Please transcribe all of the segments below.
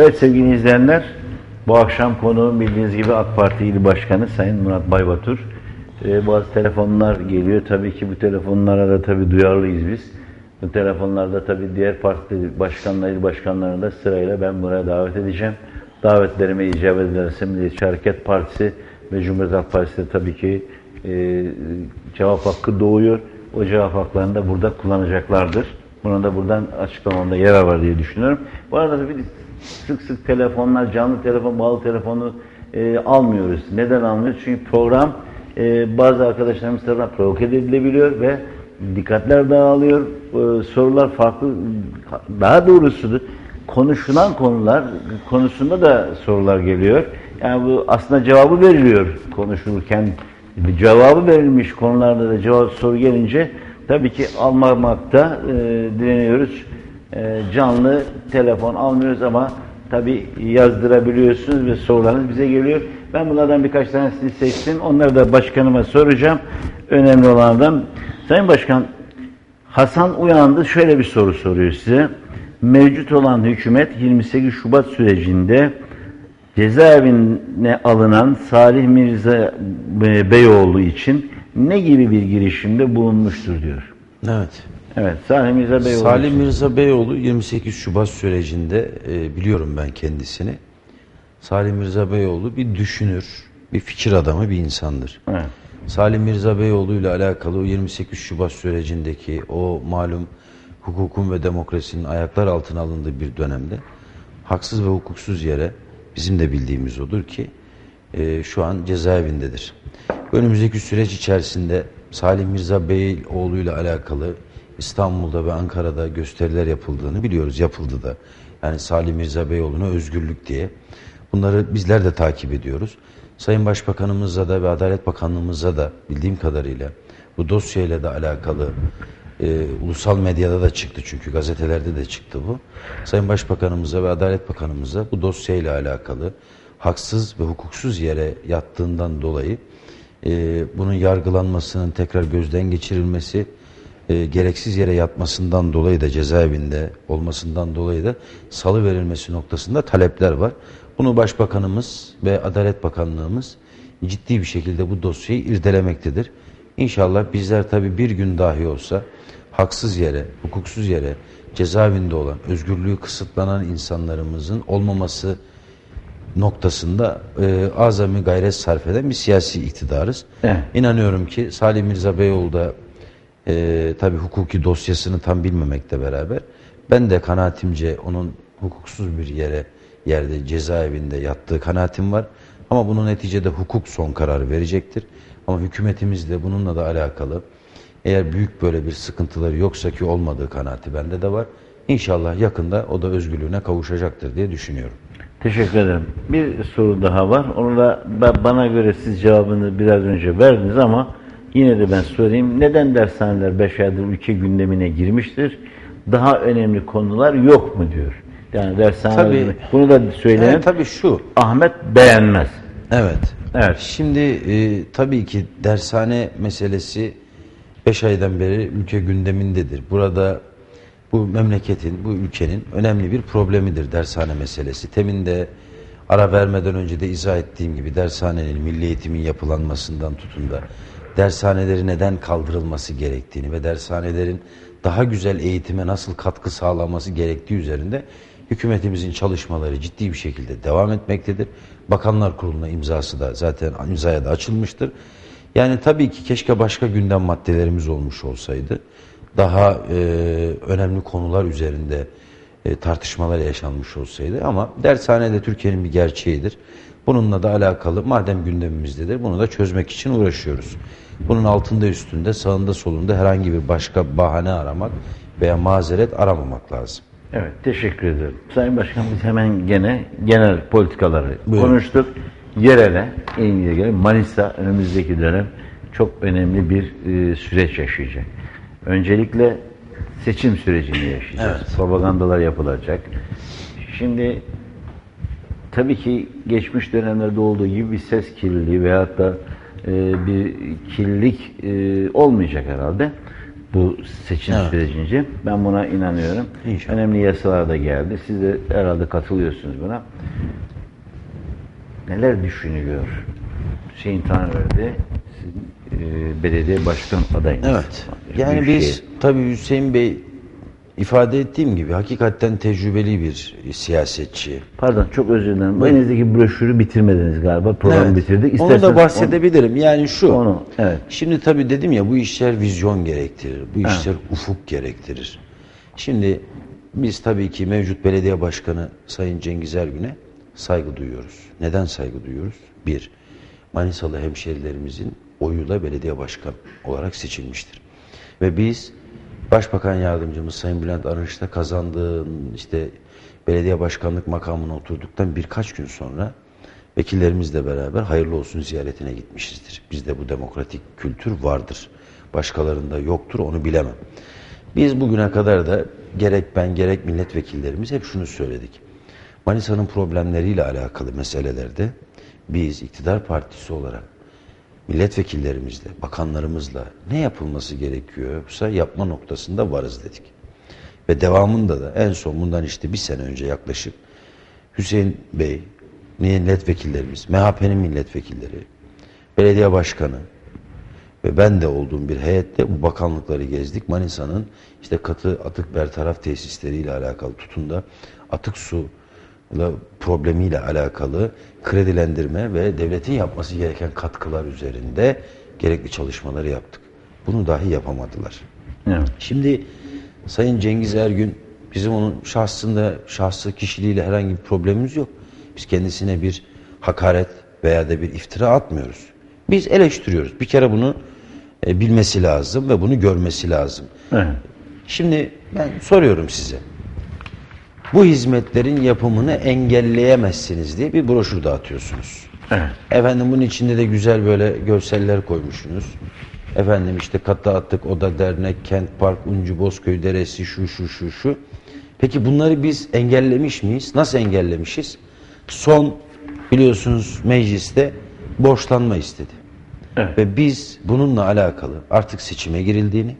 Evet sevgili izleyenler, bu akşam konuğum bildiğiniz gibi AK Parti İl Başkanı Sayın Murat Baybatur. Ee, bazı telefonlar geliyor. Tabii ki bu telefonlara da tabii duyarlıyız biz. Bu telefonlarda tabii diğer parti başkanları, il başkanlarını da sırayla ben buraya davet edeceğim. Davetlerime icabet ederse Milliyetçi Hareket Partisi ve Cumhuriyet Halk Partisi tabii ki e, cevap hakkı doğuyor. O cevap haklarını da burada kullanacaklardır. Bunu da buradan açıklamamda yarar var diye düşünüyorum. Bu arada tabii sık sık telefonlar, canlı telefon, bağlı telefonu e, almıyoruz. Neden almıyoruz? Çünkü program e, bazı arkadaşlarımız tarafından provoke edilebiliyor ve dikkatler dağılıyor. E, sorular farklı, daha doğrusu konuşulan konular konusunda da sorular geliyor. Yani bu aslında cevabı veriliyor konuşulurken. Cevabı verilmiş konularda da cevap soru gelince tabii ki almamakta e, direniyoruz. E, canlı telefon almıyoruz ama tabii yazdırabiliyorsunuz ve sorularınız bize geliyor. Ben bunlardan birkaç tanesini seçtim. Onları da başkanıma soracağım. Önemli olanlardan. Sayın Başkan, Hasan Uyandı şöyle bir soru soruyor size. Mevcut olan hükümet 28 Şubat sürecinde cezaevine alınan Salih Mirza Beyoğlu için ne gibi bir girişimde bulunmuştur diyor. Evet. Evet, Salih Mirza Beyoğlu. Salih Mirza Beyoğlu 28 Şubat sürecinde e, biliyorum ben kendisini. Salih Mirza Beyoğlu bir düşünür, bir fikir adamı bir insandır. Evet. Salih Mirza Beyoğlu ile alakalı o 28 Şubat sürecindeki o malum hukukun ve demokrasinin ayaklar altına alındığı bir dönemde haksız ve hukuksuz yere bizim de bildiğimiz odur ki e, şu an cezaevindedir. Önümüzdeki süreç içerisinde Salih Mirza Beyoğlu ile alakalı İstanbul'da ve Ankara'da gösteriler yapıldığını biliyoruz. Yapıldı da. Yani Salih Mirza Beyoğlu'na özgürlük diye. Bunları bizler de takip ediyoruz. Sayın Başbakanımızla da ve Adalet Bakanlığımızla da bildiğim kadarıyla bu dosyayla da alakalı e, ulusal medyada da çıktı çünkü gazetelerde de çıktı bu. Sayın Başbakanımıza ve Adalet Bakanımıza bu dosyayla alakalı haksız ve hukuksuz yere yattığından dolayı e, bunun yargılanmasının tekrar gözden geçirilmesi, e, gereksiz yere yatmasından dolayı da cezaevinde olmasından dolayı da salı verilmesi noktasında talepler var. Bunu Başbakanımız ve Adalet Bakanlığımız ciddi bir şekilde bu dosyayı irdelemektedir. İnşallah bizler tabii bir gün dahi olsa haksız yere, hukuksuz yere cezaevinde olan, özgürlüğü kısıtlanan insanlarımızın olmaması noktasında e, azami gayret sarf eden bir siyasi iktidarız. Evet. İnanıyorum ki Salih Mirza Beyoğlu da e, tabii hukuki dosyasını tam bilmemekle beraber ben de kanaatimce onun hukuksuz bir yere yerde cezaevinde yattığı kanaatim var. Ama bunun neticede hukuk son kararı verecektir. Ama hükümetimiz de bununla da alakalı eğer büyük böyle bir sıkıntıları yoksa ki olmadığı kanaati bende de var. İnşallah yakında o da özgürlüğüne kavuşacaktır diye düşünüyorum. Teşekkür ederim. Bir soru daha var. Onu da ba- bana göre siz cevabını biraz önce verdiniz ama yine de ben sorayım. Neden dershaneler 5 aydır ülke gündemine girmiştir? Daha önemli konular yok mu diyor. Yani dershaneler Tabii. bunu da söyleyen Yani tabii şu. Ahmet beğenmez. Evet. Evet. Şimdi e, tabii ki dershane meselesi 5 aydan beri ülke gündemindedir. Burada bu memleketin, bu ülkenin önemli bir problemidir dershane meselesi. Temin de ara vermeden önce de izah ettiğim gibi dershanenin milli eğitimin yapılanmasından tutun da dershaneleri neden kaldırılması gerektiğini ve dershanelerin daha güzel eğitime nasıl katkı sağlaması gerektiği üzerinde hükümetimizin çalışmaları ciddi bir şekilde devam etmektedir. Bakanlar Kurulu'na imzası da zaten imzaya da açılmıştır. Yani tabii ki keşke başka gündem maddelerimiz olmuş olsaydı. Daha e, önemli konular üzerinde e, tartışmalar yaşanmış olsaydı. Ama dershanede Türkiye'nin bir gerçeğidir. Bununla da alakalı madem gündemimizdedir bunu da çözmek için uğraşıyoruz. Bunun altında üstünde sağında solunda herhangi bir başka bahane aramak veya mazeret aramamak lazım. Evet, teşekkür ederim. Sayın Başkan biz hemen gene genel politikaları Buyurun. konuştuk. Yerele, ilgili gelen Manisa önümüzdeki dönem çok önemli bir e, süreç yaşayacak. Öncelikle seçim sürecini yaşayacağız. Evet. Propagandalar yapılacak. Şimdi tabii ki geçmiş dönemlerde olduğu gibi bir ses kirliliği veyahut da e, bir kirlilik e, olmayacak herhalde. bu seçim Evet. sürecince. Ben buna inanıyorum. İnşallah. Önemli yasalar da geldi. Siz de herhalde katılıyorsunuz buna. Neler düşünülüyor? Hüseyin Tanrıverdi sizin e, belediye başkan adayınız. Evet. Yani Büyükşehir. biz tabii Hüseyin Bey ifade ettiğim gibi hakikaten tecrübeli bir siyasetçi. Pardon çok özür dilerim. Bu elinizdeki broşürü bitirmediniz galiba. Programı Evet. bitirdik. Onu İsterseniz da bahsedebilirim. Yani şu. Onu, evet. Şimdi tabii dedim ya bu işler vizyon gerektirir. Bu işler ufuk gerektirir. Şimdi biz tabii ki mevcut belediye başkanı Sayın Cengiz Ergün'e saygı duyuyoruz. Neden saygı duyuyoruz? Bir, Manisalı hemşerilerimizin oyuyla belediye başkan olarak seçilmiştir. Ve biz Başbakan Yardımcımız Sayın Bülent Arınç'ta kazandığın işte belediye başkanlık makamına oturduktan birkaç gün sonra vekillerimizle beraber hayırlı olsun ziyaretine gitmişizdir. Bizde bu demokratik kültür vardır. Başkalarında yoktur onu bilemem. Biz bugüne kadar da gerek ben gerek milletvekillerimiz hep şunu söyledik. Manisa'nın problemleriyle alakalı meselelerde biz iktidar partisi olarak milletvekillerimizle, bakanlarımızla ne yapılması gerekiyorsa yapma noktasında varız dedik. Ve devamında da en son bundan işte bir sene önce yaklaşık Hüseyin Bey, milletvekillerimiz, MHP'nin milletvekilleri, belediye başkanı ve ben de olduğum bir heyette bu bakanlıkları gezdik. Manisa'nın işte katı atık bertaraf tesisleriyle alakalı tutun da atık su problemiyle alakalı kredilendirme ve devletin yapması gereken katkılar üzerinde gerekli çalışmaları yaptık. Bunu dahi yapamadılar. Evet. Şimdi Sayın Cengiz Ergün bizim onun şahsında, şahsı kişiliğiyle herhangi bir problemimiz yok. Biz kendisine bir hakaret veya da bir iftira atmıyoruz. Biz eleştiriyoruz. Bir kere bunu e, bilmesi lazım ve bunu görmesi lazım. Evet. Şimdi ben soruyorum size. Bu hizmetlerin yapımını engelleyemezsiniz diye bir broşür dağıtıyorsunuz. Evet. Efendim bunun içinde de güzel böyle görseller koymuşsunuz. Efendim işte Katı Atık, Oda Dernek, Kent Park, Uncu Bozköy Deresi, şu şu şu şu. Peki bunları biz engellemiş miyiz? Nasıl engellemişiz? Son biliyorsunuz mecliste borçlanma istedi. Evet. Ve biz bununla alakalı artık seçime girildiğini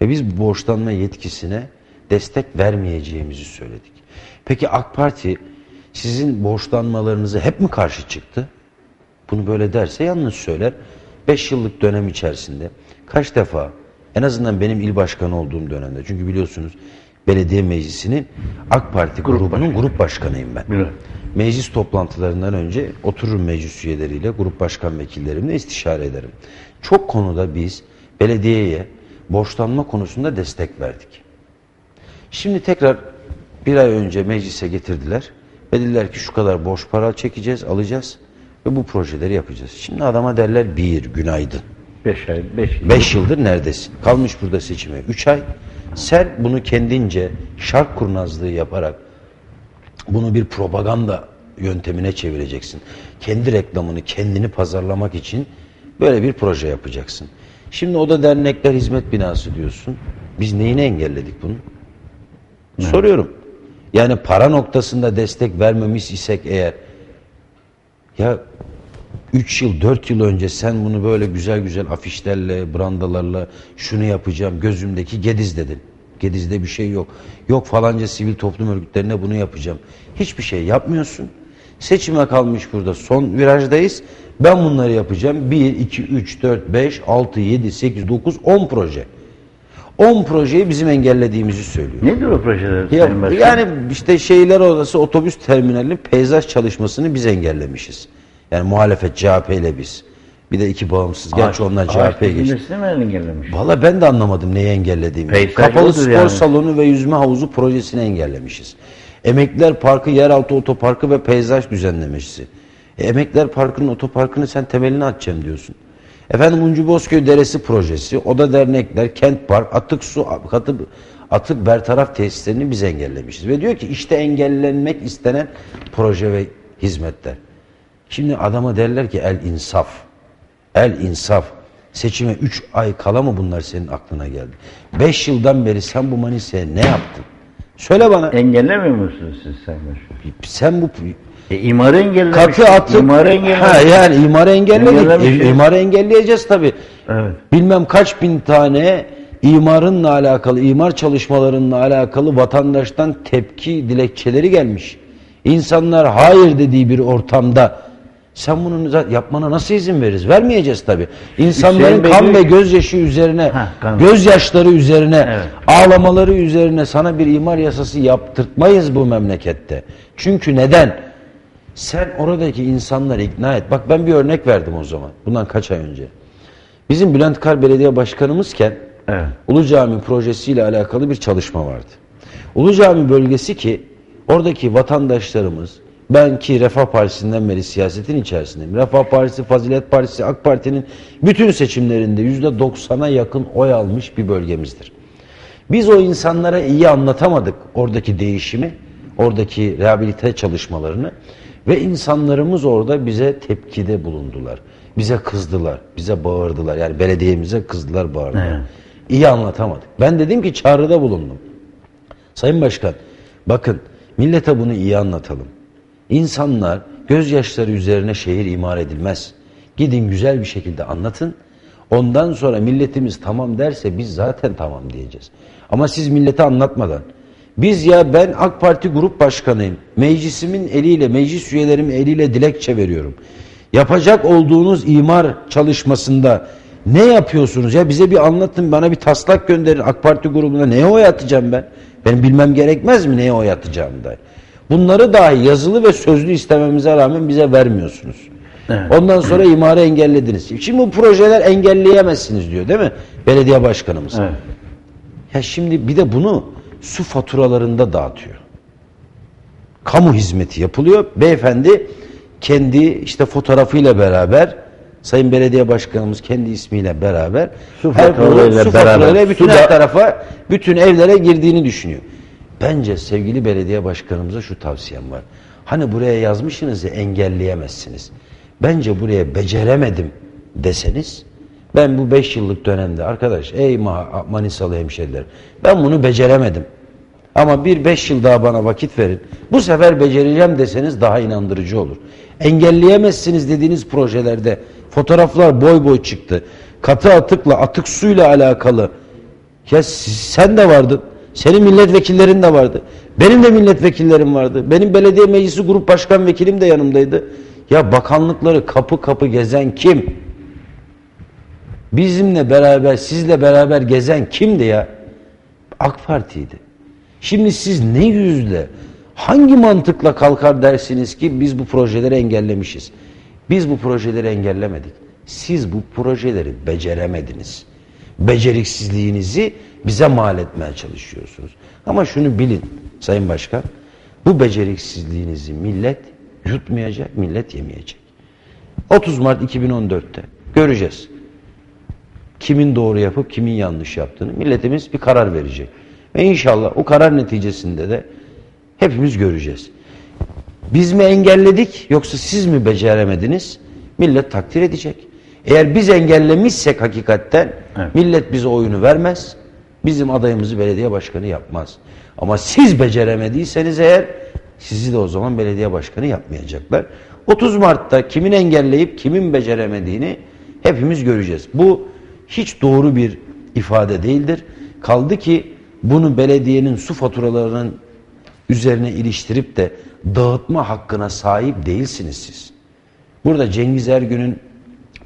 ve biz borçlanma yetkisine destek vermeyeceğimizi söyledik. Peki AK Parti sizin borçlanmalarınızı hep mi karşı çıktı? Bunu böyle derse yanlış söyler. 5 yıllık dönem içerisinde kaç defa en azından benim il başkanı olduğum dönemde çünkü biliyorsunuz belediye meclisinin AK Parti grubunun grup başkanıyım ben. Biliyorum. Meclis toplantılarından önce otururum meclis üyeleriyle, grup başkan vekillerimle istişare ederim. Çok konuda biz belediyeye borçlanma konusunda destek verdik. Şimdi tekrar bir ay önce meclise getirdiler. Ve dediler ki şu kadar borç para çekeceğiz, alacağız ve bu projeleri yapacağız. Şimdi adama derler bir günaydın. Beş ay, beş yıl. Beş yıldır neredesin? Kalmış burada seçime. Üç ay. Sen bunu kendince şark kurnazlığı yaparak bunu bir propaganda yöntemine çevireceksin. Kendi reklamını, kendini pazarlamak için böyle bir proje yapacaksın. Şimdi o da dernekler hizmet binası diyorsun. Biz neyini engelledik bunu? Soruyorum. Yani para noktasında destek vermemiş isek eğer ya 3 yıl 4 yıl önce sen bunu böyle güzel güzel afişlerle brandalarla şunu yapacağım gözümdeki Gediz dedin. Gediz'de bir şey yok. Yok falanca sivil toplum örgütlerine bunu yapacağım. Hiçbir şey yapmıyorsun. Seçime kalmış burada son virajdayız. Ben bunları yapacağım. 1, 2, 3, 4, 5, 6, 7, 8, 9, 10 proje. 10 projeyi bizim engellediğimizi söylüyor. Nedir o projeler Ya, Sayın Başkan? yani işte şehirler odası otobüs terminalinin peyzaj çalışmasını biz engellemişiz. Yani muhalefet CHP ile biz. Bir de iki bağımsız. Gerçi onlar CHP'ye geçti. geçti. mi engellemiş? Valla ben de anlamadım neyi engellediğimi. Peyzaj Kapalı odur spor yani. salonu ve yüzme havuzu projesini engellemişiz. Emekliler Parkı, yeraltı otoparkı ve peyzaj düzenlemesi. E, Emekliler Parkı'nın otoparkını sen temelini atacağım diyorsun. Efendim Uncu Bozköy Deresi projesi, Oda Dernekler, Kent Park, atık su, katı, atık bertaraf tesislerini biz engellemişiz. Ve diyor ki işte engellenmek istenen proje ve hizmetler. Şimdi adama derler ki el insaf. El insaf. Seçime 3 ay kala mı bunlar senin aklına geldi? 5 yıldan beri sen bu Manisa'ya ne yaptın? Söyle bana. Engellemiyor musunuz siz Sayın Başkan? Sen bu E, imarı engellemiş. katı atık İmarı engellemiş. ha, yani imarı engelledik. Engellemiş. E, imarı engelleyeceğiz tabii. Evet. Bilmem kaç bin tane imarınla alakalı, imar çalışmalarınla alakalı vatandaştan tepki dilekçeleri gelmiş. İnsanlar hayır dediği bir ortamda sen bunu yapmana nasıl izin veririz? Vermeyeceğiz tabii. İnsanların Hüseyin Bey kan diyor ve gözyaşı üzerine, Heh, gözyaşları üzerine, Evet. ağlamaları üzerine sana bir imar yasası yaptırtmayız bu memlekette. Çünkü neden? Sen oradaki insanları ikna et. Bak ben bir örnek verdim o zaman. Bundan kaç ay önce. Bizim Bülent Kar Belediye Başkanımızken Evet. Ulu Cami projesiyle alakalı bir çalışma vardı. Ulu Cami bölgesi ki oradaki vatandaşlarımız ben ki Refah Partisi'nden beri siyasetin içerisindeyim. Refah Partisi, Fazilet Partisi, AK Parti'nin bütün seçimlerinde yüzde 90'a yakın oy almış bir bölgemizdir. Biz o insanlara iyi anlatamadık oradaki değişimi, oradaki rehabilite çalışmalarını ve insanlarımız orada bize tepkide bulundular. Bize kızdılar, bize bağırdılar. Yani belediyemize kızdılar, bağırdılar. Evet. İyi anlatamadık. Ben dedim ki çağrıda bulundum. Sayın Başkan, bakın millete bunu iyi anlatalım. İnsanlar gözyaşları üzerine şehir imar edilmez. Gidin güzel bir şekilde anlatın. Ondan sonra milletimiz tamam derse biz zaten tamam diyeceğiz. Ama siz millete anlatmadan biz ya ben AK Parti grup başkanıyım. Meclisimin eliyle, meclis üyelerimin eliyle dilekçe veriyorum. Yapacak olduğunuz imar çalışmasında ne yapıyorsunuz ya bize bir anlatın bana bir taslak gönderin AK Parti grubuna neye oy atacağım ben? Benim bilmem gerekmez mi neye oy atacağımı da? Bunları dahi yazılı ve sözlü istememize rağmen bize vermiyorsunuz. Evet. Ondan sonra imarı engellediniz. Şimdi bu projeler engelleyemezsiniz diyor değil mi? Belediye başkanımız. Evet. Ya şimdi bir de bunu su faturalarında dağıtıyor. Kamu hizmeti yapılıyor. Beyefendi kendi işte fotoğrafıyla beraber Sayın Belediye Başkanımız kendi ismiyle beraber Su faturalarıyla beraber. bütün her tarafa bütün evlere girdiğini düşünüyor. Bence sevgili belediye başkanımıza şu tavsiyem var. Hani buraya yazmışsınız ya engelleyemezsiniz. Bence buraya beceremedim deseniz ben bu 5 yıllık dönemde arkadaş ey Ma- Manisalı hemşeriler ben bunu beceremedim. Ama bir beş yıl daha bana vakit verin. Bu sefer becereceğim deseniz daha inandırıcı olur. Engelleyemezsiniz dediğiniz projelerde fotoğraflar boy boy çıktı. Katı atıkla, atık suyla alakalı. Ya sen de vardın. Senin milletvekillerin de vardı. Benim de milletvekillerim vardı. Benim belediye meclisi grup başkan vekilim de yanımdaydı. Ya bakanlıkları kapı kapı gezen kim? Bizimle beraber, sizle beraber gezen kimdi ya? AK Parti'ydi. Şimdi siz ne yüzle, hangi mantıkla kalkar dersiniz ki biz bu projeleri engellemişiz? Biz bu projeleri engellemedik. Siz bu projeleri beceremediniz. Beceriksizliğinizi bize mal etmeye çalışıyorsunuz. Ama şunu bilin Sayın Başkan, bu beceriksizliğinizi millet yutmayacak, millet yemeyecek. 30 Mart 2014'te göreceğiz kimin doğru yapıp kimin yanlış yaptığını milletimiz bir karar verecek. Ve inşallah o karar neticesinde de hepimiz göreceğiz. Biz mi engelledik yoksa siz mi beceremediniz? Millet takdir edecek. Eğer biz engellemişsek hakikatten Evet. millet bize oyunu vermez. Bizim adayımızı belediye başkanı yapmaz. Ama siz beceremediyseniz eğer sizi de o zaman belediye başkanı yapmayacaklar. 30 Mart'ta kimin engelleyip kimin beceremediğini hepimiz göreceğiz. Bu hiç doğru bir ifade değildir. Kaldı ki bunu belediyenin su faturalarının üzerine iliştirip de dağıtma hakkına sahip değilsiniz siz. Burada Cengiz Ergün'ün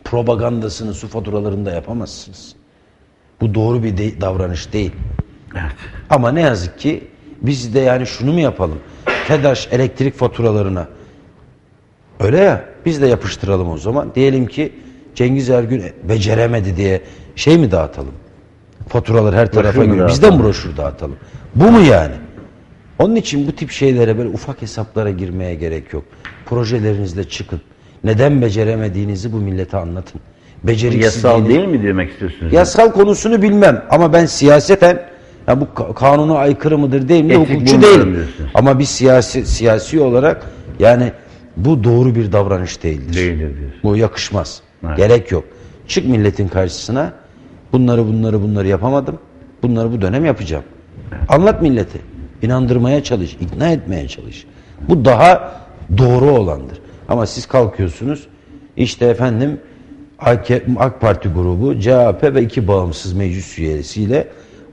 propagandasını su faturalarında yapamazsınız. Bu doğru bir de- davranış değil. Evet. Ama ne yazık ki biz de yani şunu mu yapalım? TEDAŞ elektrik faturalarına öyle ya biz de yapıştıralım o zaman. Diyelim ki Cengiz Ergün beceremedi diye şey mi dağıtalım? Faturalar her tarafa mı giriyor. Biz de dağıtalım? mi broşür dağıtalım? Bu mu yani? Onun için bu tip şeylere böyle ufak hesaplara girmeye gerek yok. Projelerinizle çıkın. Neden beceremediğinizi bu millete anlatın. Beceriksizliğiniz... Yasal değil mi demek istiyorsunuz? Yasal konusunu bilmem ama ben siyaseten ya bu ka- kanuna aykırı mıdır değil mi hukukçu değilim. Ama bir siyasi siyasi olarak yani bu doğru bir davranış değildir. Değildir. Bu yakışmaz. Evet. Gerek yok. Çık milletin karşısına. Bunları bunları bunları yapamadım. Bunları bu dönem yapacağım. Anlat milleti. İnandırmaya çalış, ikna etmeye çalış. Bu daha doğru olandır. Ama siz kalkıyorsunuz işte efendim AK, AK Parti grubu, CHP ve iki bağımsız meclis üyesiyle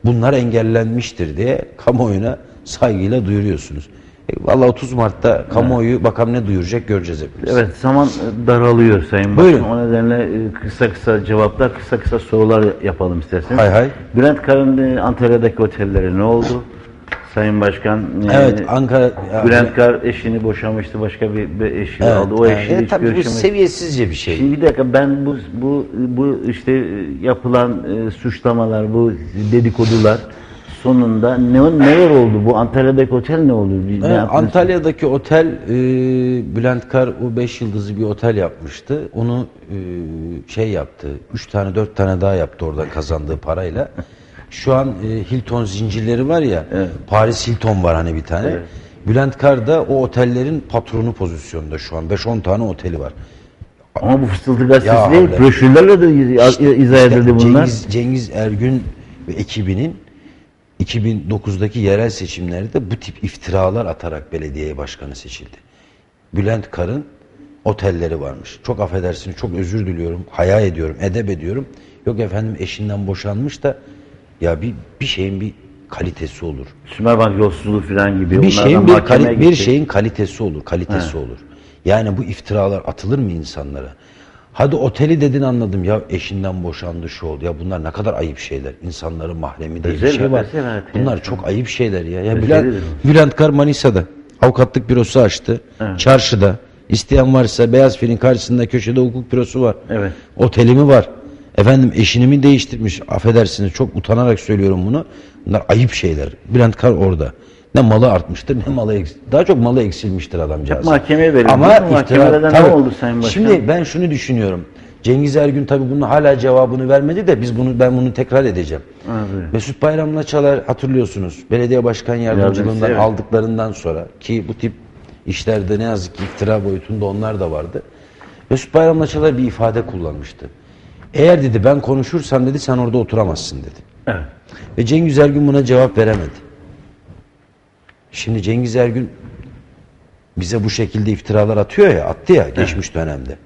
bunlar engellenmiştir diye kamuoyuna saygıyla duyuruyorsunuz. Valla 30 Mart'ta kamuoyu bakalım ne duyuracak göreceğiz hepimiz. Evet zaman daralıyor Sayın Buyurun. Başkan. O nedenle e, kısa kısa cevaplar, kısa kısa sorular yapalım isterseniz. Hay hay. Bülent Kar'ın e, Antalya'daki otelleri ne oldu? Sayın Başkan e, Evet Ankara... Bülent Kar eşini boşamıştı, başka bir, bir eşini Evet, aldı. O evet. eşiyle E, hiç tabii bu görüşemedi. seviyesizce bir şey. Şimdi bir dakika ben bu bu bu işte yapılan e, suçlamalar, bu dedikodular sonunda ne neler oldu? Bu Antalya'daki otel ne oldu? Ne Evet? Antalya'daki otel e, Bülent Kar o 5 yıldızlı bir otel yapmıştı. Onu e, şey yaptı. 3 tane 4 tane daha yaptı oradan kazandığı parayla. Şu an e, Hilton zincirleri var ya. Paris Hilton var hani bir tane. Bülent Kar da o otellerin patronu pozisyonunda şu an. 5-10 tane oteli var. Ama bu fısıltı gazetesi değil, broşürlerle de iz- izah İşte edildi bunlar. Cengiz, Cengiz Ergün ve ekibinin 2009'daki yerel seçimlerde bu tip iftiralar atarak belediye başkanı seçildi. Bülent Kar'ın otelleri varmış. Çok affedersiniz, çok özür diliyorum, haya ediyorum, edep ediyorum. Yok efendim eşinden boşanmış da ya bir bir şeyin bir kalitesi olur. Sümerbank yolsuzluğu falan gibi. Bir şeyin bir, kali- bir şeyin kalitesi olur, kalitesi olur. Yani bu iftiralar atılır mı insanlara? Hadi oteli dedin anladım ya eşinden boşandı şu oldu. Ya bunlar ne kadar ayıp şeyler. İnsanların mahremi diye bir şey var. Bunlar çok ayıp şeyler ya. ya Bülent, Bülent Kar Manisa'da avukatlık bürosu açtı. Çarşıda. İsteyen varsa Beyaz Fil'in karşısında köşede hukuk bürosu var. Evet. Otelimi var. Efendim eşini mi değiştirmiş? Affedersiniz çok utanarak söylüyorum bunu. Bunlar ayıp şeyler. Bülent Kar orada. Ne malı artmıştır ne malı eks- Daha çok malı eksilmiştir adamcağız. Hep mahkemeye verildi Ama iftira, Mahkemelerde ne tabii. oldu Sayın Başkan? Şimdi ben şunu düşünüyorum. Cengiz Ergün tabii bunun hala cevabını vermedi de biz bunu ben bunu tekrar edeceğim. buyurun. Mesut Bayram'la Çalar hatırlıyorsunuz. Belediye başkan yardımcılığından evet. aldıklarından sonra ki bu tip işlerde ne yazık ki iftira boyutunda onlar da vardı. Mesut Bayram'la Çalar bir ifade kullanmıştı. Eğer dedi ben konuşursam dedi sen orada oturamazsın dedi. Evet. Ve Cengiz Ergün buna cevap veremedi. Şimdi Cengiz Ergün bize bu şekilde iftiralar atıyor ya, attı ya geçmiş dönemde.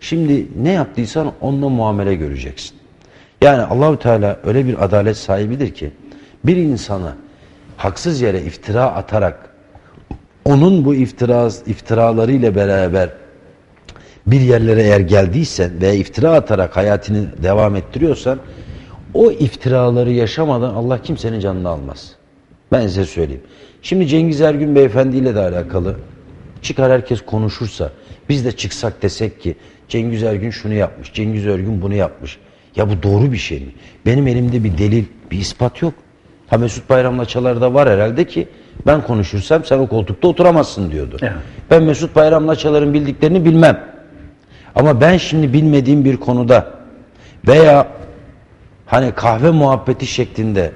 Şimdi ne yaptıysan onunla muamele göreceksin. Yani Allahü Teala öyle bir adalet sahibidir ki bir insana haksız yere iftira atarak onun bu iftira iftiralarıyla beraber bir yerlere eğer geldiysen veya iftira atarak hayatını devam ettiriyorsan o iftiraları yaşamadan Allah kimsenin canını almaz. Ben size söyleyeyim. Şimdi Cengiz Ergün Beyefendi ile de alakalı çıkar herkes konuşursa biz de çıksak desek ki Cengiz Ergün şunu yapmış, Cengiz Ergün bunu yapmış. Ya bu doğru bir şey mi? Benim elimde bir delil, bir ispat yok. Ha Mesut Bayram'la Çalar'da var herhalde ki ben konuşursam sen o koltukta oturamazsın diyordu. Evet. Ben Mesut Bayram'la Çalar'ın bildiklerini bilmem. Ama ben şimdi bilmediğim bir konuda veya hani kahve muhabbeti şeklinde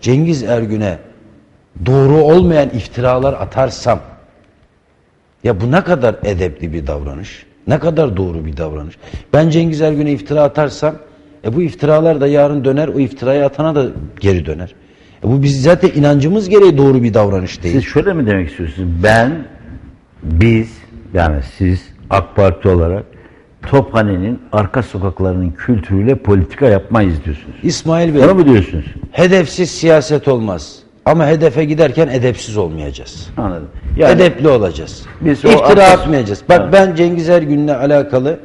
Cengiz Ergün'e doğru olmayan iftiralar atarsam ya bu ne kadar edepli bir davranış? Ne kadar doğru bir davranış? Ben Cengiz Ergün'e iftira atarsam e bu iftiralar da yarın döner, o iftirayı atana da geri döner. E bu biz zaten inancımız gereği doğru bir davranış değil. Siz şöyle mi demek istiyorsunuz? Ben, biz, yani siz AK Parti olarak Tophane'nin arka sokaklarının kültürüyle politika yapmayız diyorsunuz. İsmail Bey, Onu mu diyorsunuz? hedefsiz siyaset olmaz. Ama hedefe giderken edepsiz olmayacağız. Anladım. Yani Edepli olacağız. Biz İftira arka- atmayacağız. Bak Evet. ben Cengiz Ergün'le alakalı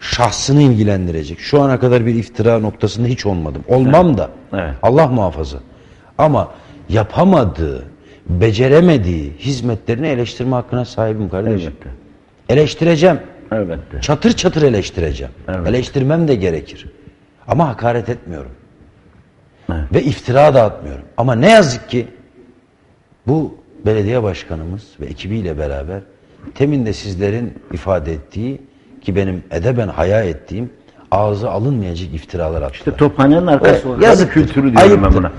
şahsını ilgilendirecek. Şu ana kadar bir iftira noktasında hiç olmadım. Olmam da. Evet. Allah muhafaza. Ama yapamadığı, beceremediği hizmetlerini eleştirme hakkına sahibim kardeşim. Elbette. Eleştireceğim. elbette. Çatır çatır eleştireceğim. Evet. Eleştirmem de gerekir. Ama hakaret etmiyorum. Evet. Ve iftira da atmıyorum. Ama ne yazık ki bu belediye başkanımız ve ekibiyle beraber temin de sizlerin ifade ettiği ki benim edeben haya ettiğim ağzı alınmayacak iftiralar attılar. İşte Tophane'nin arka Evet, yazık. kültürü diyorum Ayıptır. ben buna.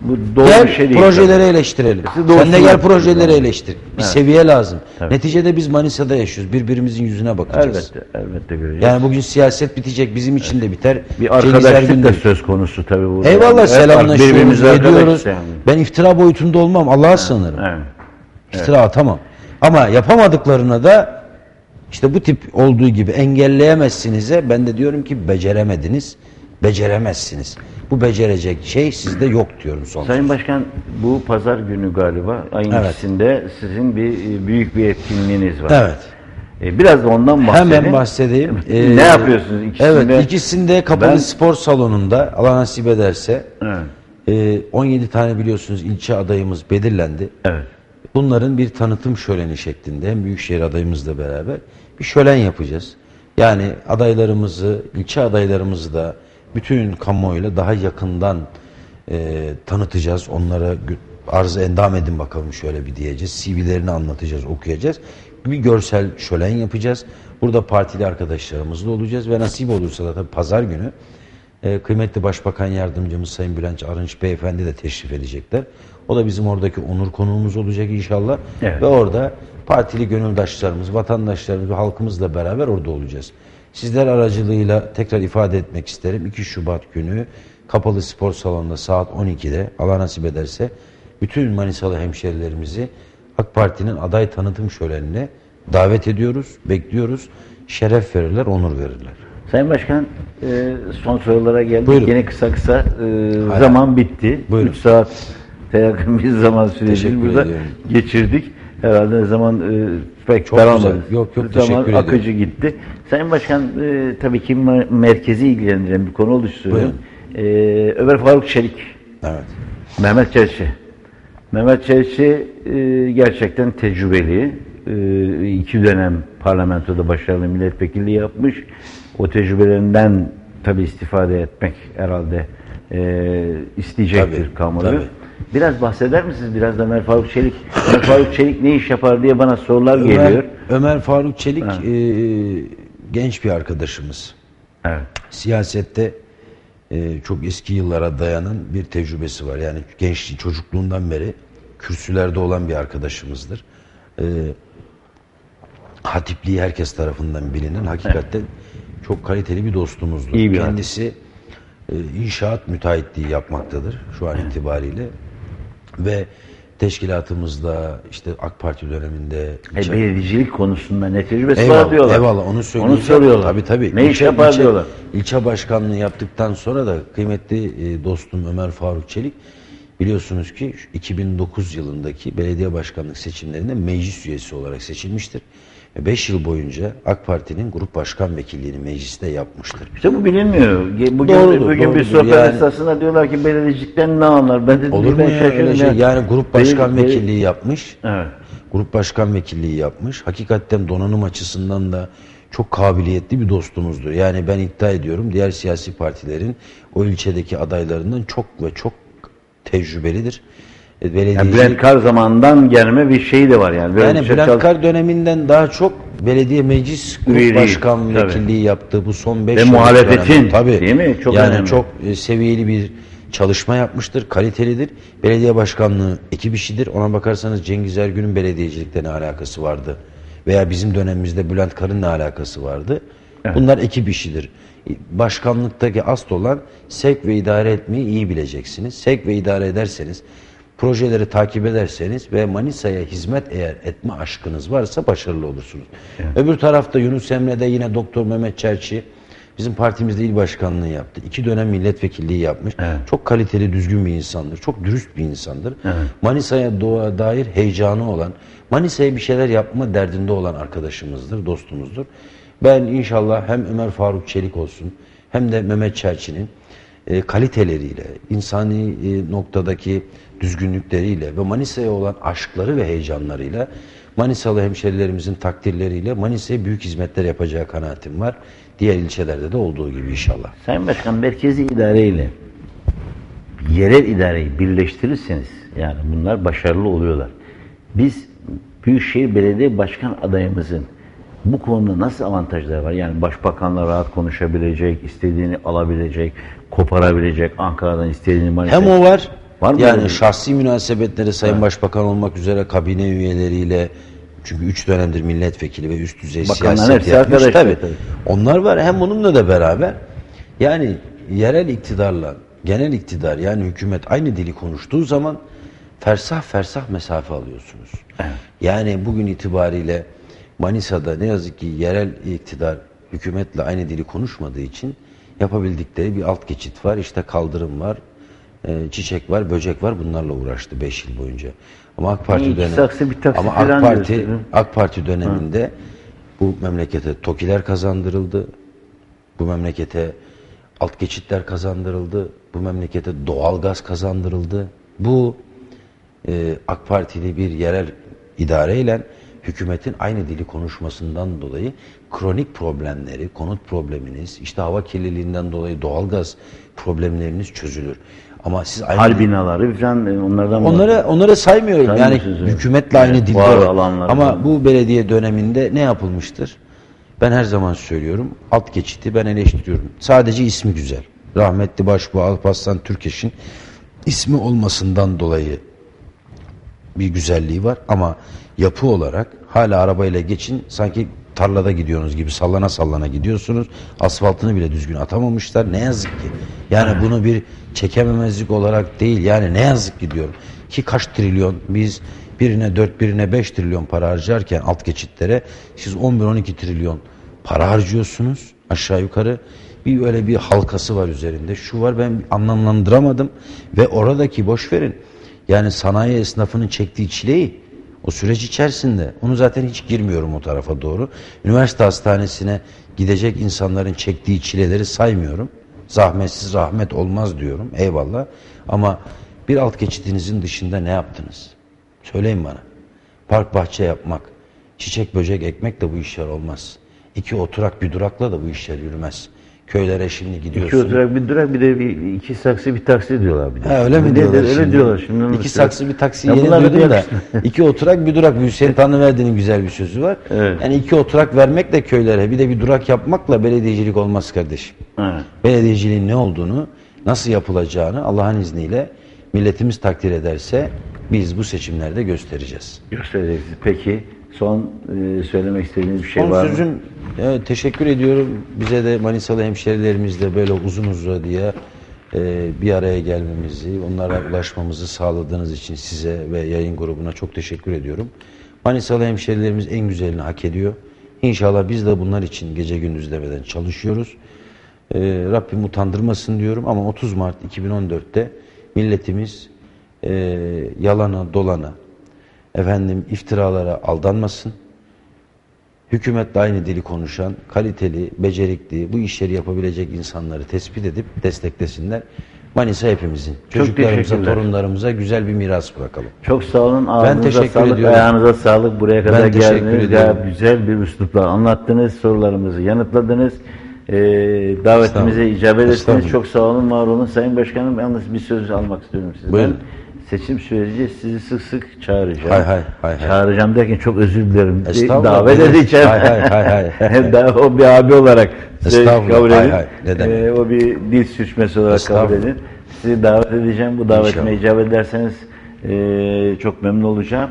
Bu doğru gel bir şey değil. projeleri eleştirelim. Siz doğrusunu Sen de gel projeleri eleştir. Bir seviye lazım. Tabii. Neticede biz Manisa'da yaşıyoruz. Birbirimizin yüzüne bakacağız. Elbette, elbette göreceğiz. Yani bugün siyaset bitecek bizim için de biter. bir arkadaşlık da söz konusu tabii burada. Eyvallah Evet, selamlaşıyoruz, ediyoruz. yani. Ben iftira boyutunda olmam. Allah'a sığınırım. Evet. İftira atamam. Ama yapamadıklarına da İşte bu tip olduğu gibi engelleyemezsinize ben de diyorum ki beceremediniz, beceremezsiniz. Bu becerecek şey sizde yok diyorum son. Sayın Başkan bu pazar günü galiba ayın Evet. ikisinde sizin bir e, büyük bir etkinliğiniz var. Evet. E, biraz da ondan bahsedin. Hemen bahsedeyim. ne Ee, yapıyorsunuz ikisinde? Evet, ikisinde kapalı Ben- spor salonunda Allah nasip ederse Evet. e, 17 tane biliyorsunuz ilçe adayımız belirlendi. Evet. Bunların bir tanıtım şöleni şeklinde hem Büyükşehir adayımızla beraber bir şölen yapacağız. Yani adaylarımızı, ilçe adaylarımızı da bütün kamuoyuyla daha yakından e, tanıtacağız. Onlara arz endam edin bakalım şöyle bir diyeceğiz. CV'lerini anlatacağız, okuyacağız. Bir görsel şölen yapacağız. Burada partili arkadaşlarımızla olacağız ve nasip olursa da tabii pazar günü e, kıymetli Başbakan Yardımcımız Sayın Bülent Arınç Beyefendi de teşrif edecekler. O da bizim oradaki onur konuğumuz olacak inşallah. Evet. Ve orada partili gönüldaşlarımız, vatandaşlarımız ve halkımızla beraber orada olacağız. Sizler aracılığıyla tekrar ifade etmek isterim. 2 Şubat günü Kapalı Spor Salonu'nda saat 12'de Allah nasip ederse bütün Manisalı hemşerilerimizi AK Parti'nin aday tanıtım şölenine davet ediyoruz, bekliyoruz. Şeref verirler, onur verirler. Sayın Başkan e, son sorulara geldik. Buyurun. Yine kısa kısa e, zaman bitti. Buyurun. 3 saat yakın bir zaman sürecini burada ediyorum. geçirdik. Herhalde zaman e, pek Çok daralmadı. güzel. Yok, yok, Zaman teşekkür ediyorum. akıcı gitti. Sayın Başkan e, tabii ki mer- merkezi ilgilendiren bir konu oluşturuyor. E, Ömer Faruk Çelik, Evet. Mehmet Çelçi. Mehmet Çelçi e, gerçekten tecrübeli. E, iki dönem parlamentoda başarılı milletvekilliği yapmış. O tecrübelerinden tabi istifade etmek herhalde e, isteyecektir Tabii, kamuoyu. tabii. Biraz bahseder misiniz? Biraz da Ömer Faruk Çelik. Ömer Faruk Çelik ne iş yapar diye bana sorular Ömer, geliyor. Ömer Faruk Çelik e, genç bir arkadaşımız. Evet. Siyasette e, çok eski yıllara dayanan bir tecrübesi var. Yani gençliği, çocukluğundan beri kürsülerde olan bir arkadaşımızdır. E, hatipliği herkes tarafından bilinen, hakikaten çok kaliteli bir dostumuzdur. İyi bir. Kendisi e, inşaat müteahhitliği yapmaktadır şu an itibariyle. Ve teşkilatımızda işte AK Parti döneminde E, ilçe- belediyecilik konusunda ne tecrübesi Eyvallah, var diyorlar. Eyvallah onu söyleyeceğim. Onu soruyorlar. Tabii tabii. Ne iş İlçe- yapar ilçe- diyorlar. İlçe başkanlığı yaptıktan sonra da kıymetli e, dostum Ömer Faruk Çelik biliyorsunuz ki şu 2009 yılındaki belediye başkanlık seçimlerinde meclis üyesi olarak seçilmiştir. 5 yıl boyunca AK Parti'nin grup başkan vekilliğini mecliste yapmıştır. İşte bu bilinmiyor. Bugün, Doğrudur, bugün bir doğrudur. sohbet Yani- esnasında diyorlar ki belediyecilikten ne anlar? Ben de Olur mu ya öyle şey? ya. Yani grup başkan beli- vekilliği yapmış. Evet. Grup başkan vekilliği yapmış. Hakikaten donanım açısından da çok kabiliyetli bir dostumuzdur. Yani ben iddia ediyorum diğer siyasi partilerin o ilçedeki adaylarından çok ve çok tecrübelidir. E, Yani Belediyeci, Bülent Kar zamanından gelme bir şey de var yani. Böyle yani şey Bülent Kar döneminden daha çok belediye meclis grup başkan tabii. vekilliği yaptığı bu son 5 Ve muhalefetin, değil mi? Çok yani önemli. çok e, seviyeli bir çalışma yapmıştır, kalitelidir. Belediye başkanlığı ekip işidir. Ona bakarsanız Cengiz Ergün'ün belediyecilikte ne alakası vardı? Veya bizim dönemimizde Bülent Kar'ın ne alakası vardı? Bunlar ekip işidir. Başkanlıktaki asıl olan sevk ve idare etmeyi iyi bileceksiniz. Sevk ve idare ederseniz, projeleri takip ederseniz ve Manisa'ya hizmet eğer etme aşkınız varsa başarılı olursunuz. Öbür tarafta Yunus Emre'de yine Doktor Mehmet Çerçi bizim partimizde il başkanlığı yaptı. İki dönem milletvekilliği yapmış. Çok kaliteli, düzgün bir insandır. Çok dürüst bir insandır. Manisa'ya doğa dair heyecanı olan, Manisa'ya bir şeyler yapma derdinde olan arkadaşımızdır, dostumuzdur. Ben inşallah hem Ömer Faruk Çelik olsun hem de Mehmet Çerçi'nin e, kaliteleriyle, insani e, noktadaki düzgünlükleriyle ve Manisa'ya olan aşkları ve heyecanlarıyla Manisalı hemşerilerimizin takdirleriyle Manisa'ya büyük hizmetler yapacağı kanaatim var. Diğer ilçelerde de olduğu gibi inşallah. Sayın Başkan merkezi idareyle yerel idareyi birleştirirseniz yani bunlar başarılı oluyorlar. Biz Büyükşehir Belediye Başkan adayımızın bu konuda nasıl avantajları var? Yani başbakanla rahat konuşabilecek, istediğini alabilecek, koparabilecek, Ankara'dan istediğini Manisa- Hem o var, Var mı yani şahsi münasebetleri Sayın Başbakan olmak üzere kabine üyeleriyle çünkü üç dönemdir milletvekili ve üst düzey Bakanların siyaset yapmış. Tabii. tabii. Onlar var. Hem bununla da beraber yani yerel iktidarla genel iktidar yani hükümet aynı dili konuştuğu zaman fersah fersah mesafe alıyorsunuz. Yani bugün itibariyle Manisa'da ne yazık ki yerel iktidar hükümetle aynı dili konuşmadığı için yapabildikleri bir alt geçit var. İşte kaldırım var, e, çiçek var, böcek var. Bunlarla uğraştı 5 yıl boyunca. Ama AK Parti İki dönem saksı bir taksi ama AK Parti diyorsun. AK Parti döneminde bu memlekete TOKİ'ler kazandırıldı. Bu memlekete alt geçitler kazandırıldı. Bu memlekete doğalgaz kazandırıldı. Bu e, AK Partili bir yerel idareyle hükümetin aynı dili konuşmasından dolayı kronik problemleri, konut probleminiz, işte hava kirliliğinden dolayı doğalgaz problemleriniz çözülür. Ama siz aynı Hal binaları falan e, onlardan Onları onları saymıyorum. Yani hükümetle aynı Evet, dilde. var Ama bu belediye döneminde ne yapılmıştır? Ben her zaman söylüyorum. Alt geçiti ben eleştiriyorum. Sadece ismi güzel. Rahmetli Başbuğ Alparslan Türkeş'in ismi olmasından dolayı bir güzelliği var ama yapı olarak hala arabayla geçin sanki tarlada gidiyorsunuz gibi sallana sallana gidiyorsunuz. Asfaltını bile düzgün atamamışlar. Ne yazık ki. Yani bunu bir çekememezlik olarak değil. Yani ne yazık ki diyorum. Ki kaç trilyon biz birine 4 birine 5 trilyon para harcarken alt geçitlere siz 11-12 trilyon para harcıyorsunuz aşağı yukarı. Bir öyle bir halkası var üzerinde. Şu var ben anlamlandıramadım ve oradaki boş verin. Yani sanayi esnafının çektiği çileyi o süreç içerisinde onu zaten hiç girmiyorum o tarafa doğru. Üniversite hastanesine gidecek insanların çektiği çileleri saymıyorum. Zahmetsiz rahmet olmaz diyorum. Eyvallah. Ama bir alt geçitinizin dışında ne yaptınız? Söyleyin bana. Park bahçe yapmak, çiçek böcek ekmekle bu işler olmaz. İki oturak bir durakla da bu işler yürümez. Köylere şimdi İki gidiyorsun. oturak bir durak bir de bir, iki saksı bir taksi diyorlar bir de. Ha, öyle mi Bir de- diyorlar Öyle şimdi? diyorlar şimdi. İki saksı bir taksi Ya yeni duydum da. iki oturak bir durak. Hüseyin Tanrıverdi'nin güzel bir sözü var. Evet. Yani iki oturak vermekle köylere bir de bir durak yapmakla belediyecilik olmaz kardeşim. Evet. Belediyeciliğin ne olduğunu, nasıl yapılacağını Allah'ın izniyle milletimiz takdir ederse biz bu seçimlerde göstereceğiz. Göstereceksiniz. Peki son e, söylemek istediğiniz bir şey Son var mı? sözüm evet, teşekkür ediyorum. Bize de Manisalı hemşerilerimizle böyle uzun uzadıya e, bir araya gelmemizi, onlara ulaşmamızı sağladığınız için size ve yayın grubuna çok teşekkür ediyorum. Manisalı hemşerilerimiz en güzelini hak ediyor. İnşallah biz de bunlar için gece gündüz demeden çalışıyoruz. E, Rabbim utandırmasın diyorum ama 30 Mart 2014'te milletimiz e, yalana dolana, efendim iftiralara aldanmasın. Hükümetle aynı dili konuşan, kaliteli, becerikli, bu işleri yapabilecek insanları tespit edip desteklesinler. Manisa hepimizin. Çocuklarımıza, teşekkürler. torunlarımıza güzel bir miras bırakalım. Çok sağ olun. Ağzınıza teşekkür sağlık, ediyorum. ayağınıza sağlık. Buraya kadar Ben geldiniz. Gayet güzel bir üslupla anlattınız. Sorularımızı yanıtladınız. Ee, davetimize icabet ettiniz. Çok sağ olun, var olun. Sayın Başkanım yalnız bir söz almak istiyorum sizden. Buyurun. Seçim süreci sizi sık sık çağıracağım. Hay hay, hay hay. Çağıracağım derken çok özür dilerim. Davet edeceğim. Hay hay, hay hay. Hem daha o bir abi olarak kabul Hay edin. hay. Ne demek. Ee, o bir dil sürçmesi olarak kabul edin. Sizi davet edeceğim. Bu davetime İnşallah. icabet ederseniz e, çok memnun olacağım.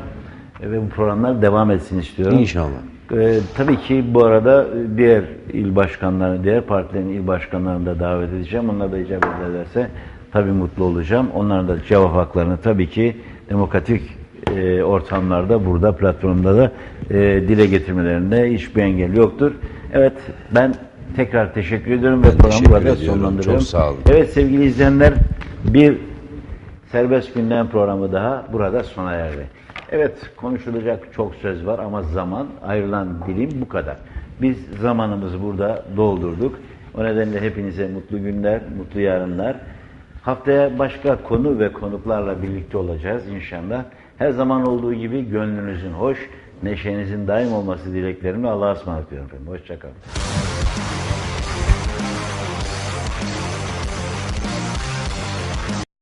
E, ve bu programlar devam etsin istiyorum. İnşallah. E, tabii ki bu arada diğer il başkanlarını, diğer partilerin il başkanlarını da davet edeceğim. Onlar da icabet ederse tabii mutlu olacağım. Onların da cevap haklarını tabii ki demokratik e, ortamlarda, burada platformda da e, dile getirmelerinde hiçbir engel yoktur. Evet, ben tekrar teşekkür ediyorum ve programı burada sonlandırıyorum. Çok sağ olun. Evet sevgili izleyenler, bir Serbest Gündem programı daha burada sona erdi. Evet konuşulacak çok söz var ama zaman ayrılan dilim bu kadar. Biz zamanımızı burada doldurduk. O nedenle hepinize mutlu günler, mutlu yarınlar. Haftaya başka konu ve konuklarla birlikte olacağız inşallah. Her zaman olduğu gibi gönlünüzün hoş, neşenizin daim olması dileklerimle Allah'a ısmarladık diyorum efendim. Hoşçakalın.